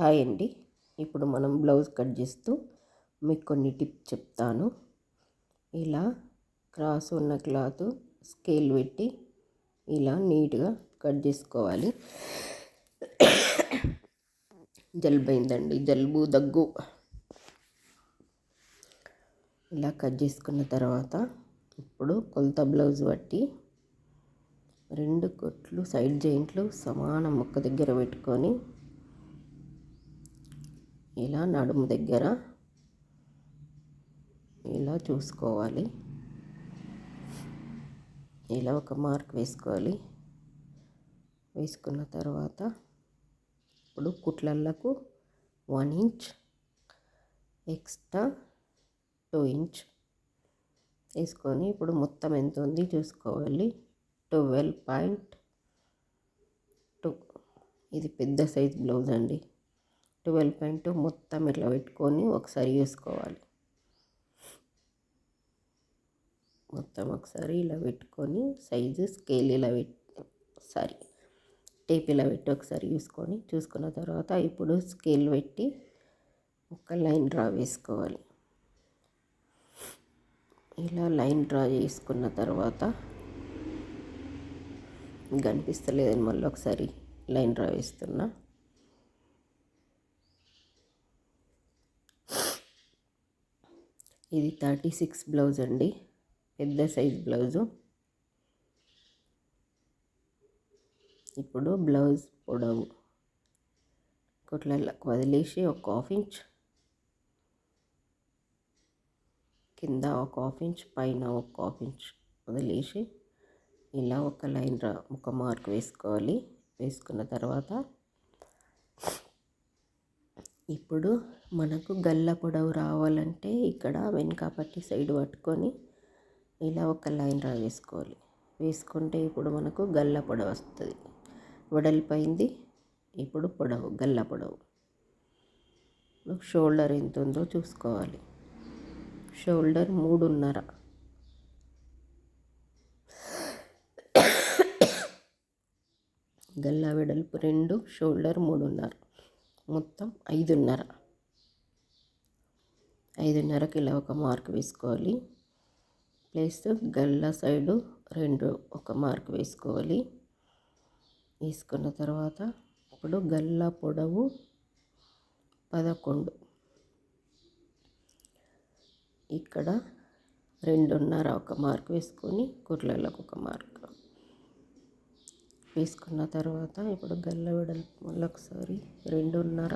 Hi అండి. ఇప్పుడు మనం బ్లౌజ్ కట్ చేస్తూ మీకు కొన్ని టిప్ చెప్తాను. ఇలా క్రాస్ ఉన్న క్లాత్ స్కేల్ పెట్టి ఇలా నీట్గా కట్ చేసుకోవాలి. జలుబైందండి. జలుబు దగ్గు. ఇలా కట్ చేసుకున్న తర్వాత ఇప్పుడు కొలత బ్లౌజ్ బట్టి రెండు కొట్లు సైడ్ జాయింట్లు సమానం ముక్క దగ్గర పెట్టుకొని ఇలా నడుము దగ్గర ఇలా చూసుకోవాలి. ఇలా ఒక మార్క్ వేసుకోవాలి. వేసుకున్న తర్వాత ఇప్పుడు కుట్లలకు one inch extra two inch వేసుకొని ఇప్పుడు మొత్తం ఎంత ఉంది చూసుకోవాలి. Twelve point two. ఇది పెద్ద సైజ్ బ్లౌజ్ అండి. ట్వెల్వ్ పాయింట్ మొత్తం ఇట్లా పెట్టుకొని ఒకసారి వేసుకోవాలి. మొత్తం ఒకసారి ఇలా పెట్టుకొని సైజు స్కేల్ ఇలా పెట్టి సారీ టేప్ ఇలా పెట్టి ఒకసారి చూసుకొని చూసుకున్న తర్వాత ఇప్పుడు స్కేల్ పెట్టి ఒక లైన్ డ్రా వేసుకోవాలి. ఇలా లైన్ డ్రా చేసుకున్న తర్వాత కనిపిస్తలేదని మళ్ళీ ఒకసారి లైన్ డ్రా వేస్తున్నా. ఇది థర్టీ సిక్స్ బ్లౌజ్ అండి. పెద్ద సైజ్ బ్లౌజు. ఇప్పుడు బ్లౌజ్ పొడవు. కుట్లలకు వదిలేసి ఒక హాఫ్ ఇంచ్. కింద ఒక హాఫ్ ఇంచ్ పైన ఒక హాఫ్ ఇంచ్ వదిలేసి ఇలా ఒక లైన్ రా ఒక మార్క్ వేసుకోవాలి. వేసుకున్న తర్వాత ఇప్పుడు మనకు గల్ల పొడవు రావాలంటే ఇక్కడ వెనుక పట్టి సైడ్ పట్టుకొని ఇలా ఒక లైన్ రా వేసుకోవాలి. వేసుకుంటే ఇప్పుడు మనకు గల్ల పొడవు వస్తుంది. వెడల్పైంది ఇప్పుడు పొడవు గల్ల పొడవు. షోల్డర్ ఎంత ఉందో చూసుకోవాలి. షోల్డర్ మూడున్నర. గల్లా వెడల్పు రెండు షోల్డర్ మూడున్నర. మొత్తం ఐదున్నర. ఐదున్నరకి ఇలా ఒక మార్క్ వేసుకోవాలి. ప్లస్ గల్ల సైడు రెండు ఒక మార్క్ వేసుకోవాలి. వేసుకున్న తర్వాత ఇప్పుడు గల్ల పొడవు పదకొండు. ఇక్కడ రెండున్నర ఒక మార్క్ వేసుకొని కుర్లలకు ఒక మార్క్. వేసుకున్న తర్వాత ఇప్పుడు గల్ల వెడల్పు మళ్ళీ ఒకసారి రెండున్నర.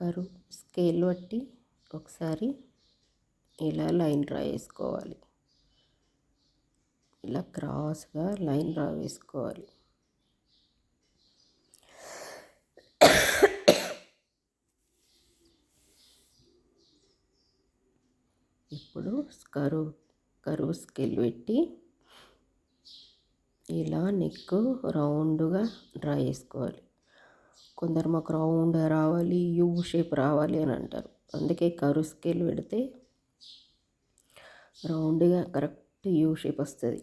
కరు స్కేల్ బట్టి ఒకసారి ఇలా లైన్ డ్రా వేసుకోవాలి ఇలా క్రాస్గా లైన్ డ్రా వేసుకోవాలి ఇప్పుడు కరువు కరువు స్కేల్ పెట్టి ఇలా నెక్ రౌండ్గా డ్రా చేసుకోవాలి. కొందరు మాకు రౌండ్ రావాలి యూ షేప్ రావాలి అని అంటారు. అందుకే కరువు స్కేల్ పెడితే రౌండ్గా కరెక్ట్ యూ షేప్ వస్తుంది.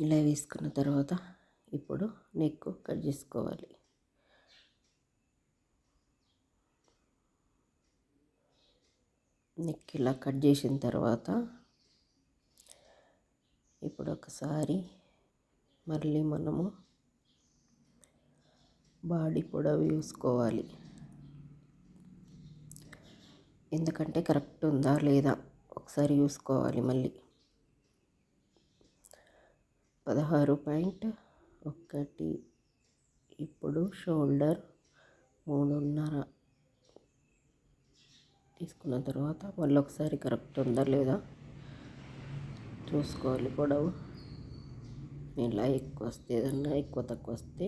ఇలా వేసుకున్న తర్వాత ఇప్పుడు నెక్ కట్ చేసుకోవాలి. నెక్ ఇలా కట్ చేసిన తర్వాత ఇప్పుడు ఒకసారి మళ్ళీ మనము బాడీ పొడవు చూసుకోవాలి ఎందుకంటే కరెక్ట్ ఉందా లేదా ఒకసారి చూసుకోవాలి మళ్ళీ. పదహారు పాయింట్ ఒకటి ఇప్పుడు షోల్డర్ మూడున్నర. తీసుకున్న తర్వాత మళ్ళీ ఒకసారి కరెక్ట్ ఉందా లేదా చూసుకోవాలి పొడవు. ఇలా ఎక్కువ వస్తే ఏదన్నా ఎక్కువ తక్కువ వస్తే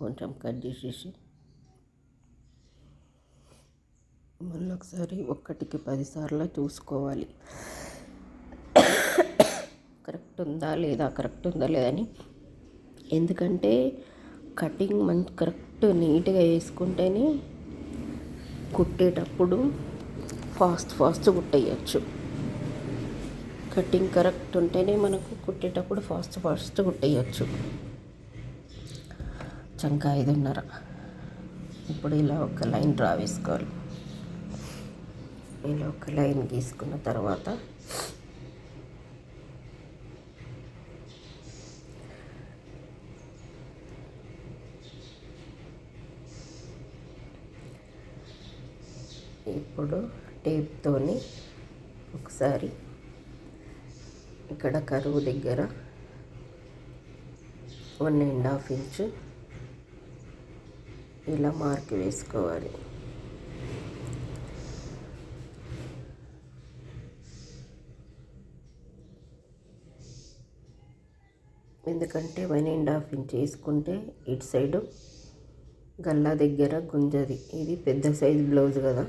కొంచెం కట్ చేసేసి మళ్ళీ ఒకసారి ఒక్కటికి పదిసార్లు చూసుకోవాలి. కరెక్ట్ ఉందా లేదా కరెక్ట్ ఉందా లేదని ఎందుకంటే కటింగ్ మంచి కరెక్ట్ నీట్గా వేసుకుంటేనే కుట్టేటప్పుడు ఫాస్ట్ ఫాస్ట్ కుట్టేయచ్చు. కటింగ్ కరెక్ట్ ఉంటేనే మనకు కుట్టేటప్పుడు ఫాస్ట్ ఫాస్ట్ కుట్టేయచ్చు. చంక ఐదున్నర. ఇప్పుడు ఇలా ఒక లైన్ డ్రా వేసుకోవాలి. ఇలా ఒక లైన్ గీసుకున్న తర్వాత ఇప్పుడు టేప్తోని ఒకసారి ఇక్కడ కరువు దగ్గర వన్ అండ్ హాఫ్ ఇంచు ఇలా మార్క్ వేసుకోవాలి. ఎందుకంటే వన్ అండ్ హాఫ్ ఇంచ్ వేసుకుంటే ఇటు సైడు గల్లా దగ్గర గుంజది. ఇది పెద్ద సైజ్ బ్లౌజ్ కదా.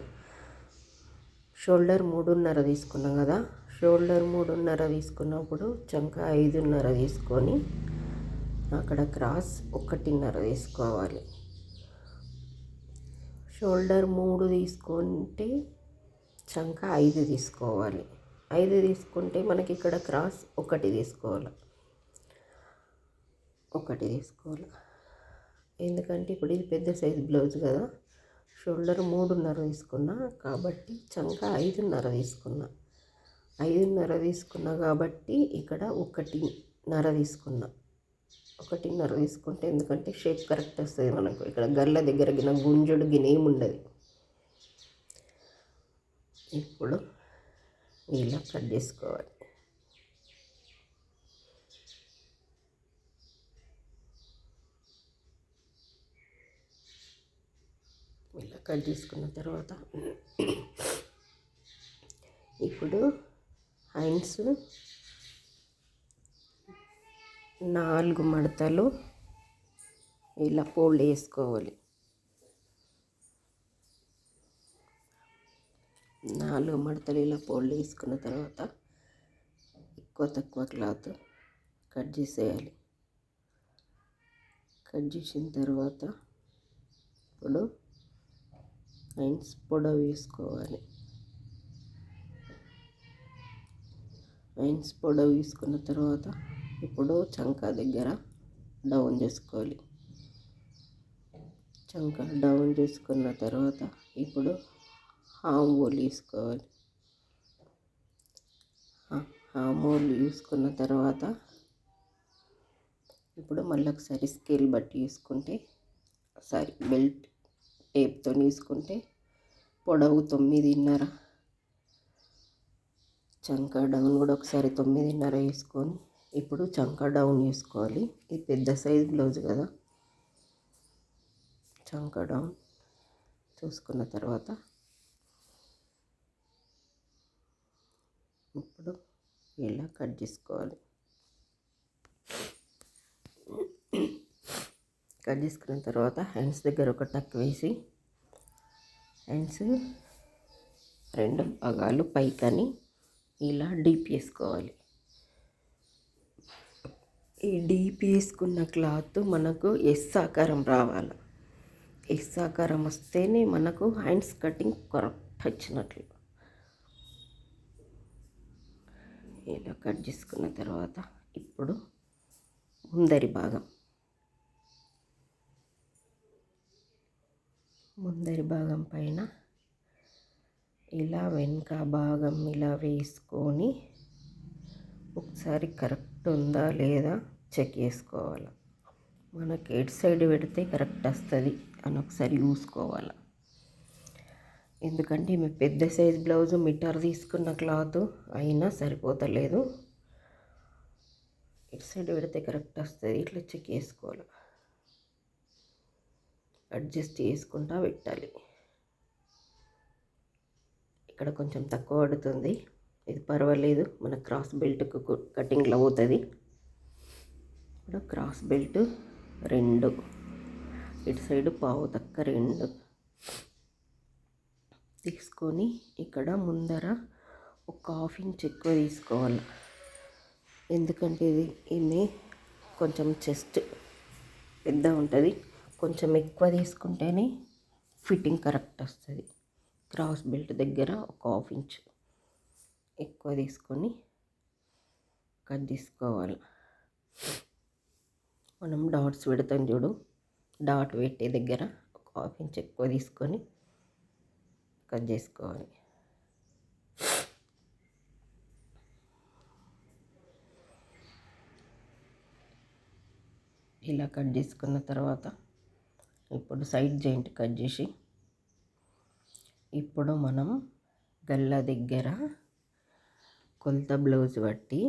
షోల్డర్ మూడున్నర తీసుకున్నాం కదా. షోల్డర్ మూడున్నర తీసుకున్నప్పుడు చంక ఐదున్నర తీసుకొని అక్కడ క్రాస్ ఒకటిన్నర తీసుకోవాలి షోల్డర్ మూడు తీసుకుంటే చంక ఐదు తీసుకోవాలి. ఐదు తీసుకుంటే మనకి ఇక్కడ క్రాస్ ఒకటి తీసుకోవాలి. ఒకటి తీసుకోవాలి. ఎందుకంటే ఇప్పుడు ఇది పెద్ద సైజ్ బ్లౌజ్ కదా. షోల్డర్ మూడున్నర తీసుకున్నా కాబట్టి చంక ఐదున్నర తీసుకున్నా ఐదున్నర తీసుకున్నా కాబట్టి ఇక్కడ ఒకటిన్నర తీసుకున్నా ఒకటిన్నర తీసుకుంటే ఎందుకంటే షేప్ కరెక్ట్ వస్తుంది మనకు. ఇక్కడ గల్ల దగ్గర గిన గుంజుడు గిన ఏముండదు. ఇప్పుడు ఇలా కట్ చేసుకోవాలి. ఇలా కట్ చేసుకున్న తర్వాత ఇప్పుడు హైన్స్ నాలుగు మడతలు ఇలా ఫోల్డ్ వేసుకోవాలి నాలుగు మడతలు ఇలా ఫోల్డ్ వేసుకున్న తర్వాత ఎక్కువ తక్కువ క్లాత్ కట్ చేసేయాలి. కట్ చేసిన తర్వాత ఇప్పుడు లైన్స్ పొడవు వేసుకోవాలి. లైన్స్ పొడవు వేసుకున్న తర్వాత ఇప్పుడు చంక దగ్గర డౌన్ చేసుకోవాలి. చంక డౌన్ చేసుకున్న తర్వాత ఇప్పుడు హామ్ హోల్ వేసుకోవాలి. హామ్ హోల్ వేసుకున్న తర్వాత ఇప్పుడు మళ్ళీ ఒకసారి స్కేల్ బట్టి వేసుకుంటే సారీ బెల్ట్ టేప్తో తీసుకుంటే పొడవు తొమ్మిదిన్నర. చంక డౌన్ కూడా ఒకసారి తొమ్మిదిన్నర వేసుకొని ఇప్పుడు చంక డౌన్ వేసుకోవాలి. ఇది పెద్ద సైజ్ బ్లౌజ్ కదా. చంక డౌన్ చూసుకున్న తర్వాత ఇప్పుడు ఇలా కట్ చేసుకోవాలి. కట్ చేసుకున్న తర్వాత హ్యాండ్స్ దగ్గర ఒక టక్ వేసి హ్యాండ్స్ రెండు భాగాలు పైకని ఇలా డీప్ వేసుకోవాలి ఈ డీప్ వేసుకున్న క్లాత్ మనకు ఎస్ ఆకారం రావాలి. ఎస్ ఆకారం వస్తేనే మనకు హ్యాండ్స్ కటింగ్ కరెక్ట్ వచ్చినట్లు. ఇలా కట్ చేసుకున్న తర్వాత ఇప్పుడు ముందరి భాగం. ముందరి భాగం పైన ఇలా వెనుక భాగం ఇలా వేసుకొని ఒకసారి కరెక్ట్ ఉందా లేదా చెక్ చేసుకోవాలి? మనకి ఎడ్ సైడ్ పెడితే కరెక్ట్ వస్తుంది అని ఒకసారి చూసుకోవాలి? ఎందుకంటే మేము పెద్ద సైజ్ బ్లౌజ్ మిటర్ తీసుకున్న క్లాత్ అయినా సరిపోతలేదు. ఇటు సైడ్ పెడితే కరెక్ట్ వస్తుంది ఇట్లా చెక్ చేసుకోవాలి? అడ్జస్ట్ చేసుకుంటా పెట్టాలి. ఇక్కడ కొంచెం తక్కువ పడుతుంది. ఇది పర్వాలేదు. మన క్రాస్ బెల్ట్కు కటింగ్లో అవుతుంది ఇప్పుడు క్రాస్ బెల్ట్ రెండు. ఇటు సైడ్ పావు తక్క రెండు. తీసుకొని ఇక్కడ ముందర ఒక హాఫ్ ఇంచ్ ఎక్కువ తీసుకోవాలి. ఎందుకంటే ఇది ఈమె కొంచెం చెస్ట్ పెద్ద ఉంటుంది. కొంచెం ఎక్కువ తీసుకుంటేనే ఫిట్టింగ్ కరెక్ట్ వస్తుంది. క్రాస్ బెల్ట్ దగ్గర ఒక హాఫ్ ఇంచ్ ఎక్కువ తీసుకొని కట్ చేసుకోవాలి మనం డాట్స్ పెడతాం చూడు. డాట్ పెట్టే దగ్గర ఒక హాఫ్ ఇంచ్ ఎక్కువ తీసుకొని కట్ చేసుకోవాలి. ఇలా కట్ చేసుకున్న తర్వాత ఇప్పుడు సైడ్ జాయింట్ కట్ చేసి ఇప్పుడు మనం గల్ల దగ్గర కొలత బ్లౌజ్ పట్టి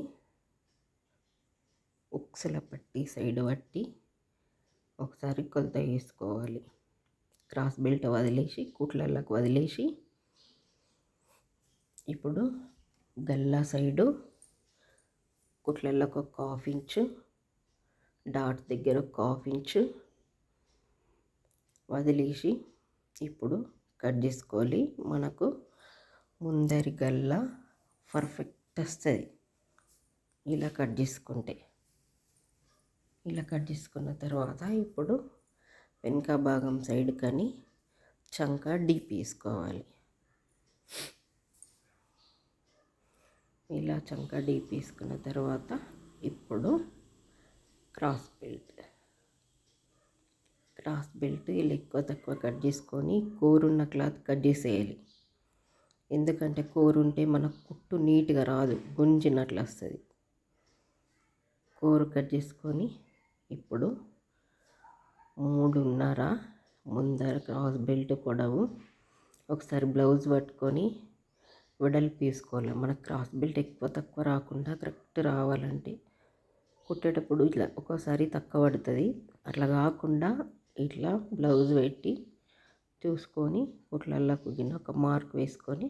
ఉక్సల పట్టి సైడ్ పట్టి ఒకసారి కొలత వేసుకోవాలి. క్రాస్ బెల్ట్ వదిలేసి కుట్లలకు వదిలేసి ఇప్పుడు గల్లా సైడు కుట్లలకు ఒక హాఫ్ ఇంచు డాట్ దగ్గర ఒక హాఫ్ ఇంచు వదిలేసి ఇప్పుడు కట్ చేసుకోవాలి. మనకు ముందరి గల్ల పర్ఫెక్ట్ వస్తుంది. ఇలా కట్ చేసుకుంటే. ఇలా కట్ చేసుకున్న తర్వాత ఇప్పుడు వెనుక భాగం సైడ్ కానీ చంక డీప్ వేసుకోవాలి. ఇలా చంక డీప్ వేసుకున్న తర్వాత ఇప్పుడు క్రాస్ బెల్ట్ క్రాస్ బెల్ట్ ఇలా ఎక్కువ తక్కువ కట్ చేసుకొని కోరున్న క్లాత్ కట్ చేసేయాలి. ఎందుకంటే కోరుంటే ఉంటే మనకు కుట్టు నీట్గా రాదు గుంజినట్లు వస్తుంది. కూర కట్ చేసుకొని ఇప్పుడు మూడున్నర ముందర క్రాస్ బెల్ట్ పొడవు ఒకసారి బ్లౌజ్ పట్టుకొని వెడల్పు తీసుకోవాలి మనకు క్రాస్ బెల్ట్ ఎక్కువ తక్కువ రాకుండా కరెక్ట్ రావాలంటే కుట్టేటప్పుడు ఇట్లా ఒక్కోసారి తక్కువ పడుతుంది. అట్లా కాకుండా ఇట్లా బ్లౌజ్ పెట్టి చూసుకొని కుట్లల్లో కుగిన ఒక మార్క్ వేసుకొని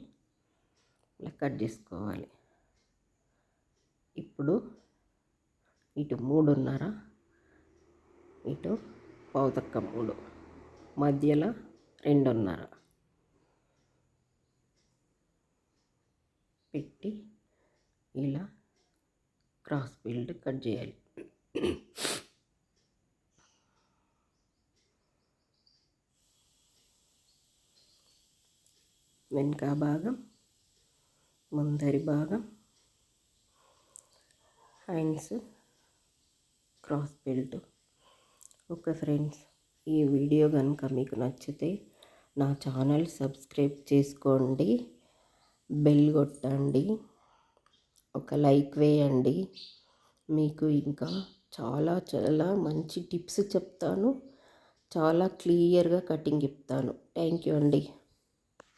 ఇలా కట్ చేసుకోవాలి. ఇప్పుడు ఇటు మూడున్నర ఇటు పావుతక్క మూడు మధ్యలో రెండున్నర. పెట్టి ఇలా క్రాస్ బిల్డ్ కట్ చేయాలి. వెనుక భాగం ముందరి భాగం hands cross belt. Okay friends ఈ వీడియో కనుక మీకు నచ్చితే నా ఛానల్ సబ్స్క్రైబ్ చేసుకోండి బెల్ కొట్టండి ఒక లైక్ వేయండి. మీకు ఇంకా చాలా చాలా మంచి టిప్స్ చెప్తాను చాలా క్లియర్గా కటింగ్ చెప్తాను. థ్యాంక్ యూ అండి.